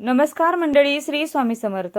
नमस्कार मंडळी श्री स्वामी समर्थ.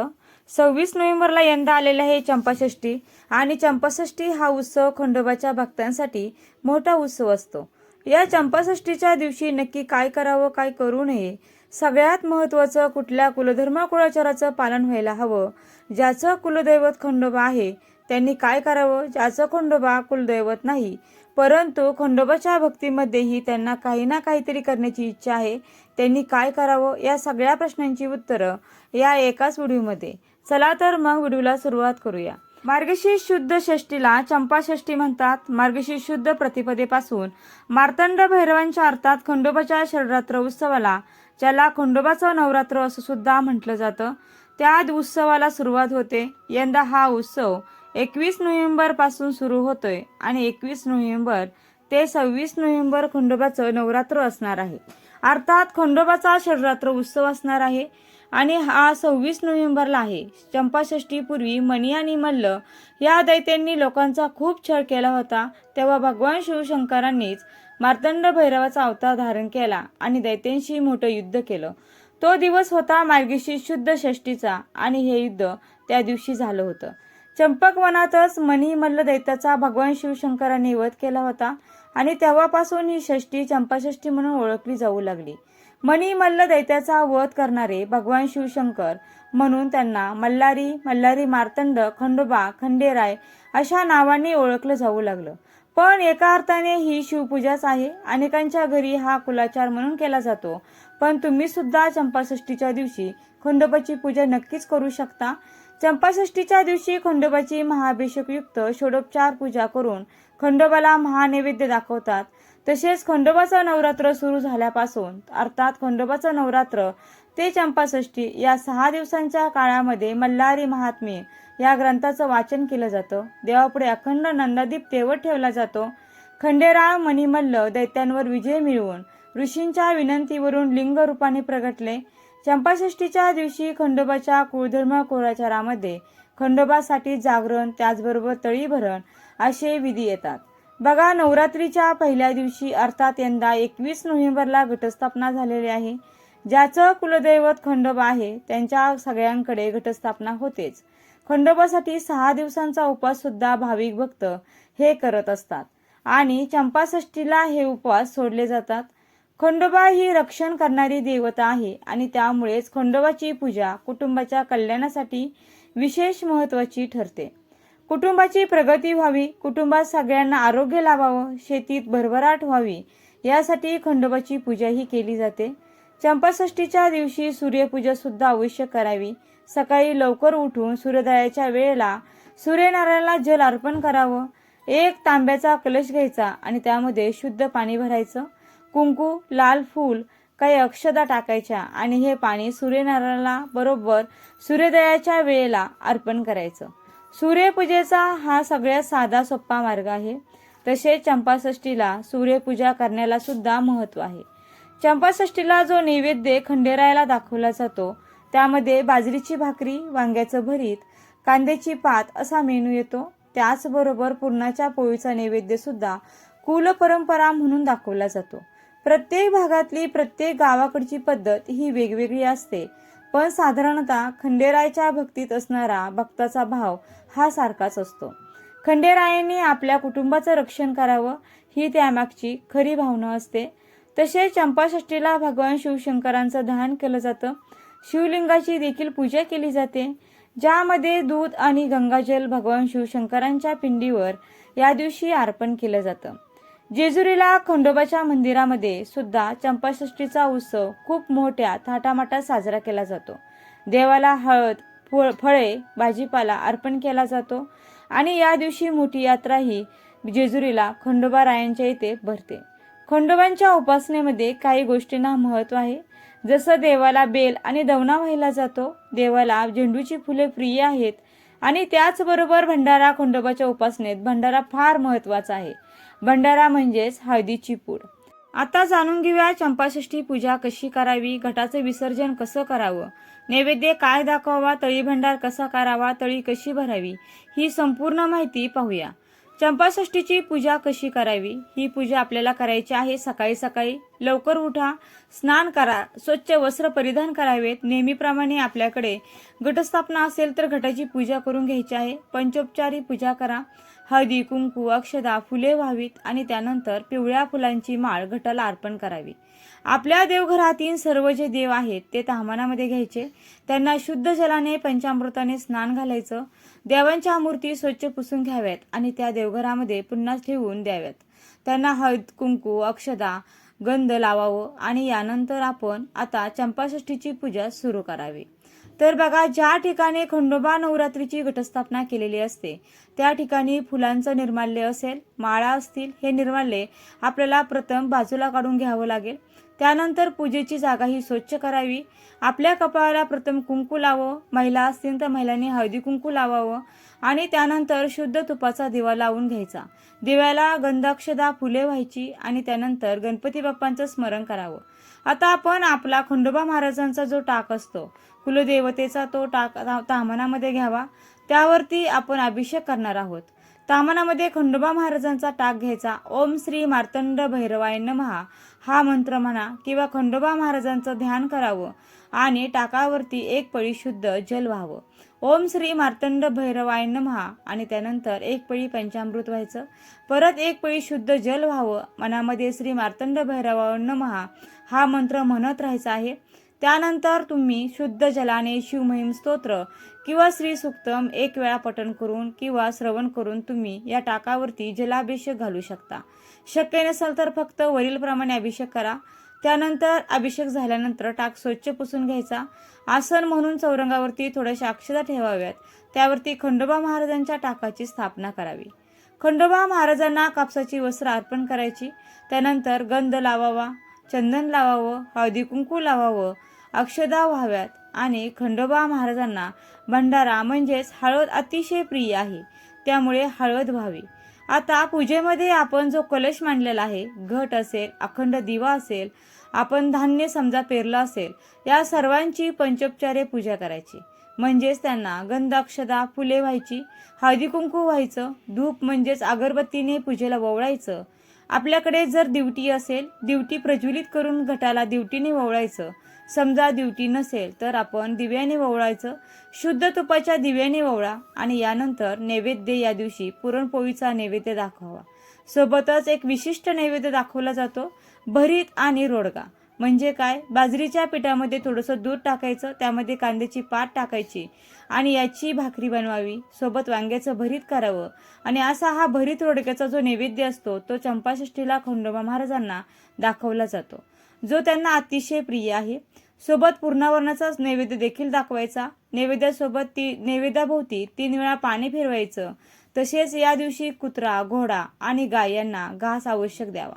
सव्वीस नोव्हेंबरला यंदा आलेला आहे चंपाषष्ठी आणि चंपाषष्ठी हा उत्सव खंडोबाच्या भक्तांसाठी मोठा उत्सव असतो. या चंपाषष्ठीच्या दिवशी नक्की काय करावं काय करू नये सगळ्यात महत्त्वाचं कुठल्या कुलधर्म कुळाचाराचं पालन व्हायला हवं ज्याचं कुलदैवत खंडोबा आहे त्यांनी काय करावं? ज्याचं खंडोबा कुलदैवत नाही. परंतु खंडोबाच्या भक्तीमध्येही त्यांना काही ना काहीतरी करण्याची इच्छा आहे. त्यांनी काय करावं? या सगळ्या प्रश्नांची उत्तरं या एकाच व्हिडिओमध्ये. चला तर मग व्हिडिओला सुरुवात करूया. मार्गशीर्ष शुद्ध षष्टीला चंपाषष्ठी म्हणतात. मार्गशीर्ष शुद्ध प्रतिपदेपासून मार्तंड भैरवांच्या अर्थात खंडोबाच्या शररात्र उत्सवाला ज्याला खंडोबाचं नवरात्र असं सुद्धा म्हटलं जातं त्या उत्सवाला सुरुवात होते. यंदा हा उत्सव एकवीस नोव्हेंबरपासून सुरू होतोय आणि एकवीस नोव्हेंबर ते सव्वीस नोव्हेंबर खंडोबाचं नवरात्र असणार आहे. अर्थात खंडोबाचा शररात्र उत्सव असणार आहे आणि हा सव्वीस नोव्हेंबरला आहे. चंपाषष्टीपूर्वी मणी आणि मल्ल या दैत्यांनी लोकांचा खूप छळ केला होता. तेव्हा भगवान शिवशंकरांनीच मार्तंड भैरवाचा अवतार धारण केला आणि दैत्यांशी मोठं युद्ध केलं. तो दिवस होता मार्गशीर्ष शुद्ध षष्टीचा आणि हे युद्ध त्या दिवशी झालं होतं. चंपकवनातच मनी मणी मल्ल दैत्याचा भगवान शिवशंकरांनी वध केला होता आणि तेव्हापासून ही षष्टी चंपाषष्ठी म्हणून ओळखली जाऊ लागली. मणी मल्ल दैत्याचा वध करणारे भगवान शिवशंकर म्हणून त्यांना मल्हारी मल्हारी मार्तंड खंडोबा खंडेराय अशा नावांनी ओळखलं जाऊ लागलं. पण एका अर्थाने ही शिवपूजाच आहे. अनेकांच्या घरी हा कुलाचार म्हणून केला जातो. पण तुम्ही सुद्धा चंपाषष्टीच्या दिवशी खंडोबाची पूजा नक्कीच करू शकता. चंपाषष्टीच्या दिवशी खंडोबाची महाभिषेकयुक्त षोडोपचार पूजा करून खंडोबाला महानैवेद्य दाखवतात. तसेच खंडोबाचं नवरात्र सुरू झाल्यापासून अर्थात खंडोबाचं नवरात्र ते चंपाषष्टी या सहा दिवसांच्या काळामध्ये मल्हारी महात्मे या ग्रंथाचं वाचन केलं जातं. देवापुढे अखंड नंदादीप तेवत ठेवला जातो. खंडेराव मणिमल्ल दैत्यांवर विजय मिळवून ऋषींच्या विनंतीवरून लिंग रूपाने प्रगटले. चंपाषष्टीच्या दिवशी खंडोबाच्या कुळधर्म कोराचारामध्ये खंडोबासाठी जागरण त्याचबरोबर तळीभरण असे विधी येतात. बघा नवरात्रीच्या पहिल्या दिवशी अर्थात यंदा एकवीस नोव्हेंबरला घटस्थापना झालेली आहे ज्याचं कुलदैवत खंडोबा आहे त्यांच्या सगळ्यांकडे घटस्थापना होतेच. खंडोबासाठी सहा दिवसांचा उपवास सुद्धा भाविक भक्त हे करत असतात. आणि चंपाषष्टीला हे उपवास सोडले जातात. खंडोबा ही रक्षण करणारी देवता आहे आणि त्यामुळेच खंडोबाची पूजा कुटुंबाच्या कल्याणासाठी विशेष महत्वाची ठरते. कुटुंबाची प्रगती व्हावी कुटुंबात सगळ्यांना आरोग्य लाभावं शेतीत भरभराट व्हावी यासाठी खंडोबाची पूजा ही केली जाते. चंपाषष्टीच्या दिवशी सूर्यपूजा सुद्धा अवश्य करावी. सकाळी लवकर उठून सूर्योदयाच्या वेळेला सूर्यनारायणाला जल अर्पण करावं. एक तांब्याचा कलश घ्यायचा आणि त्यामध्ये शुद्ध पाणी भरायचं. कुंकू लाल फूल काही अक्षदा टाकायच्या आणि हे पाणी सूर्यनारायणाला बरोबर सूर्योदयाच्या वेळेला अर्पण करायचं. सूर्यपूजेचा हा सगळ्यात साधा सोपा मार्ग आहे. तसेच चंपाषष्टीला सूर्यपूजा करण्याला सुद्धा महत्त्व आहे. चंपाषष्टीला जो नैवेद्य खंडेरायाला दाखवला जातो त्यामध्ये बाजरीची भाकरी वांग्याचं भरीत कांद्याची पात असा मेनू येतो. त्याचबरोबर पूर्णाच्या पोळीचा नैवेद्य सुद्धा कुल परंपरा म्हणून दाखवला जातो. प्रत्येक भागातली प्रत्येक गावाकडची पद्धत ही वेगवेगळी असते. पण साधारणतः खंडेरायाच्या भक्तीत असणारा भक्ताचा भाव हा सारखाच असतो. खंडेरायांनी आपल्या कुटुंबाचं रक्षण करावं ही त्यामागची खरी भावना असते. तसेच चंपाषष्टीला भगवान शिवशंकरांचं दहन केलं जातं. शिवलिंगाची देखील पूजा केली जाते. ज्यामध्ये दूध आणि गंगाजल भगवान शिवशंकरांच्या पिंडीवर या दिवशी अर्पण केलं जातं. जेजुरीला खंडोबाच्या मंदिरामध्ये सुद्धा चंपाषष्टीचा उत्सव खूप मोठ्या थाटामाटात साजरा केला जातो. देवाला हळद फळ फळे भाजीपाला अर्पण केला जातो आणि या दिवशी मोठी यात्रा ही जेजुरीला खंडोबा रायांच्या इथे भरते. खंडोबांच्या उपासनेमध्ये काही गोष्टींना महत्त्व आहे. जसं देवाला बेल आणि दवना व्हायला जातो देवाला झेंडूची फुले प्रिय आहेत आणि त्याचबरोबर भंडारा खंडोबाच्या उपासनेत भंडारा फार महत्त्वाचा आहे. भंडारा म्हणजेच हळदीची पूड. आता जाणून घेऊया चंपाषष्ठी पूजा कशी करावी घटाचं विसर्जन कसं करावं नैवेद्य काय दाखवावा तळी भंडार कसा करावा तळी कशी भरावी ही संपूर्ण माहिती पाहूया. चंपाषष्ठीची पूजा कशी करावी ही पूजा आपल्याला करायची आहे सकाळी सकाळी. लवकर उठा स्नान करा स्वच्छ वस्त्र परिधान करावेत. नेहमीप्रमाणे आपल्याकडे घटस्थापना असेल तर घटाची पूजा करून घ्यायची आहे. पंचोपचारी पूजा करा. हळदी कुंकू अक्षदा फुले व्हावीत आणि त्यानंतर पिवळ्या फुलांची माळ घटाला अर्पण करावी. आपल्या देवघरातील सर्व जे देव आहेत ते ताहमानामध्ये घ्यायचे. त्यांना शुद्ध जलाने पंचामृताने स्नान घालायचं. देवांच्या मूर्ती स्वच्छ पुसून घ्याव्यात आणि त्या देवघरामध्ये पुन्हा ठेवून द्याव्यात. त्यांना हळद कुंकू अक्षदा गंध लावावं आणि यानंतर आपण आता चंपाषष्ठीची पूजा सुरू करावी. तर बघा ज्या ठिकाणी खंडोबा नवरात्रीची घटस्थापना केलेली असते त्या ठिकाणी फुलांचं निर्माल्य असेल माळा असतील हे निर्माल्य आपल्याला प्रथम बाजूला काढून घ्यावं लागेल. त्यानंतर पूजेची जागा ही स्वच्छ करावी. आपल्या कपाळाला प्रथम कुंकू लावं. महिला असतील तर महिलांनी हळदी कुंकू लावावं. आणि त्यानंतर शुद्ध तुपाचा दिवा लावून घ्यायचा. दिव्याला गंधाक्षदा फुले व्हायची आणि त्यानंतर गणपती बाप्पांचं स्मरण करावं. आता आपण आपला खंडोबा महाराजांचा जो टाक असतो कुलदेवतेचा तो टाक तामनामध्ये घ्यावा. त्यावरती आपण अभिषेक करणार आहोत. तामनामध्ये खंडोबा महाराजांचा टाक घ्यायचा. ओम श्री मार्तंड भैरवाय नमहा. हा मंत्र म्हणा किंवा खंडोबा महाराजांचं ध्यान करावं आणि टाकावरती एक पळी शुद्ध जल व्हावं. ओम श्री मार्तंड भैरवाय नमहा आणि त्यानंतर एक पळी पंचामृत व्हायचं. परत एक पळी शुद्ध जल व्हावं. मनामध्ये श्री मार्तंड भैरवाय नमहा हा मंत्र म्हणत राहायचा आहे. त्यानंतर तुम्ही शुद्ध जलाने शिवमहिम स्तोत्र किंवा श्री सुक्तम एक वेळा पठण करून किंवा श्रवण करून तुम्ही या टाकावरती जलाभिषेक घालू शकता. शक्य नसेल तर फक्त वरीलप्रमाणे अभिषेक करा. त्यानंतर अभिषेक झाल्यानंतर टाक स्वच्छ पुसून घ्यायचा. आसन म्हणून चौरंगावरती थोड्याशा अक्षता ठेवाव्यात. त्यावरती खंडोबा महाराजांच्या टाकाची स्थापना करावी. खंडोबा महाराजांना कापसाची वस्त्र अर्पण करायची. त्यानंतर गंध लावावा चंदन लावावं हळदी कुंकू लावावं अक्षदा व्हाव्यात आणि खंडोबा महाराजांना भंडारा म्हणजेच हळद अतिशय प्रिय आहे. त्यामुळे हळद व्हावी. आता पूजेमध्ये आपण जो कलश मांडलेला आहे घट असेल अखंड दिवा असेल आपण धान्य समजा पेरलं असेल या सर्वांची पंचोपचारे पूजा करायची. म्हणजेच त्यांना गंध अक्षदा फुले व्हायची हळदी कुंकू व्हायचं धूप म्हणजेच अगरबत्तीने पूजेला ववळायचं. आपल्याकडे जर दिवटी असेल दिवटी प्रज्वलित करून घटाला दिवटीने ववळायचं. समजा दिवटी नसेल तर आपण दिव्याने ववळायचं. शुद्ध तुपाच्या दिव्याने ववळा आणि यानंतर नैवेद्य या दिवशी पुरणपोळीचा नैवेद्य दाखवावा. सोबतच एक विशिष्ट नैवेद्य दाखवला जातो भरीत आणि रोडगा. म्हणजे काय? बाजरीच्या पिठामध्ये थोडंसं दूध टाकायचं त्यामध्ये कांद्याची पात टाकायची आणि याची भाकरी बनवावी. सोबत वांग्याचं भरीत करावं. आणि असा हा भरीत रोडक्याचा जो नैवेद्य असतो तो चंपाषष्ठीला खंडोबा महाराजांना दाखवला जातो. जो त्यांना अतिशय प्रिय आहे. सोबत पूर्णावरणाचाच नैवेद्य देखील दाखवायचा. नैवेद्यासोबत ती नैवेद्याभोवती तीन वेळा पाणी फिरवायचं. तसेच या दिवशी कुत्रा घोडा आणि गाय यांना घास आवश्यक द्यावा.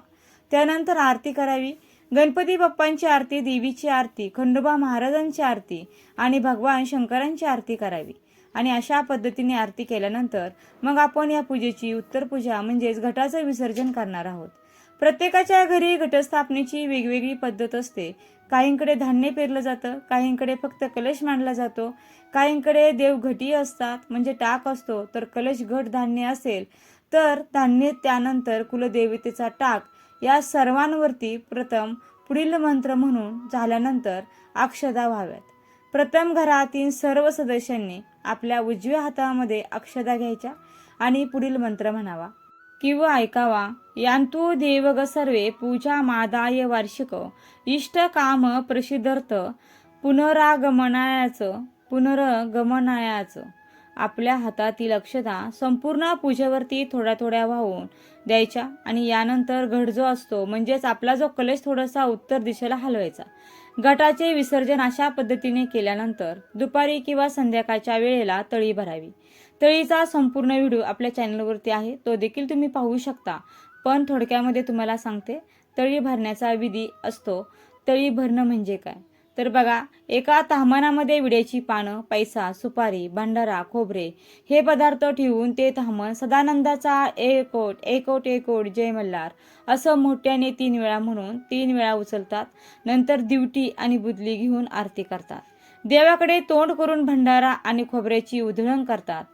त्यानंतर आरती करावी. गणपती बाप्पांची आरती देवीची आरती खंडोबा महाराजांची आरती आणि भगवान शंकरांची आरती करावी. आणि अशा पद्धतीने आरती केल्यानंतर मग आपण या पूजेची उत्तर पूजा म्हणजेच घटाचं विसर्जन करणार आहोत. प्रत्येकाच्या घरी घटस्थापनेची वेगवेगळी पद्धत असते. काहींकडे धान्य पेरलं जातं काहींकडे फक्त कलश मांडला जातो. काहींकडे देवघटी असतात म्हणजे टाक असतो तर कलश घट धान्य असेल. तर धान्य त्यानंतर कुलदेवतेचा टाक. या सर्वांवरती प्रथम पुढील मंत्र म्हणून झाल्यानंतर अक्षदा व्हाव्यात. प्रथम घरातील सर्व सदस्यांनी आपल्या उजव्या हातामध्ये अक्षदा घ्यायच्या आणि पुढील मंत्र म्हणावा. किंवा ऐकावा. यांतू देवग सर्वे पूजा मादाय वार्षिक. इष्ट काम प्रसिद्धर्थ. पुनरागमनायाचं पुनरगमनायाचं. आपल्या हातातील अक्षता संपूर्ण पूजेवरती थोड्या थोड्या वाहून द्यायच्या आणि यानंतर घट जो असतो म्हणजेच आपला जो कलश थोडासा उत्तर दिशेला हलवायचा. घटाचे विसर्जन अशा पद्धतीने केल्यानंतर दुपारी किंवा संध्याकाळच्या वेळेला तळी भरावी. तळीचा संपूर्ण व्हिडिओ आपल्या चॅनलवरती आहे तो देखील तुम्ही पाहू शकता. पण थोडक्यामध्ये तुम्हाला सांगते तळी भरण्याचा विधी असतो. तळी भरणं म्हणजे काय? तर बघा एका ताहमानामध्ये विड्याची पानं पैसा सुपारी भंडारा खोबरे हे पदार्थ ठेवून ते तहमन सदानंदाचा एकोट एकोट एकोट जय मल्हार असं मोठ्याने तीन वेळा म्हणून तीन वेळा उचलतात. नंतर दिवटी आणि बुदली घेऊन आरती करतात. देवाकडे तोंड करून भंडारा आणि खोबऱ्याची उधळण करतात.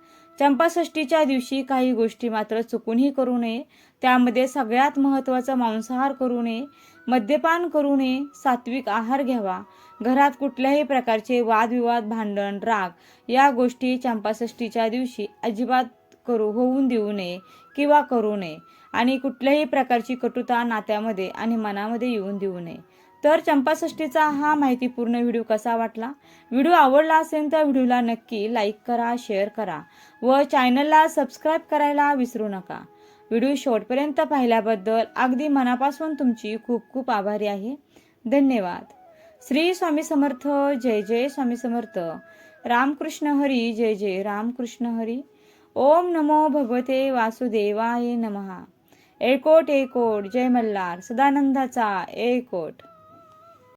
चंपाषष्टीच्या दिवशी काही गोष्टी मात्र चुकूनही करू नये. त्यामध्ये सगळ्यात महत्त्वाचं मांसाहार करू नये. मद्यपान करू नये. सात्विक आहार घ्यावा. घरात कुठल्याही प्रकारचे वादविवाद भांडण राग या गोष्टी चंपाषष्टीच्या दिवशी अजिबात करू होऊन देऊ नये किंवा करू नये. आणि कुठल्याही प्रकारची कटुता नात्यामध्ये आणि मनामध्ये येऊन देऊ नये. तर चंपाषष्टीचा हा माहितीपूर्ण व्हिडिओ कसा वाटला? व्हिडिओ आवडला असेल तर व्हिडिओला नक्की लाईक करा शेअर करा व चॅनलला सबस्क्राईब करायला विसरू नका. व्हिडिओ शेवटपर्यंत पाहिल्याबद्दल अगदी मनापासून तुमची खूप खूप आभारी आहे. धन्यवाद. श्री स्वामी समर्थ जय जय स्वामी समर्थ. रामकृष्ण हरी जय जय रामकृष्ण हरी. ओम नमो भगवते वासुदेवाय नमहा. एकोट एकोट जय मल्हार. सदानंदाचा एकोट.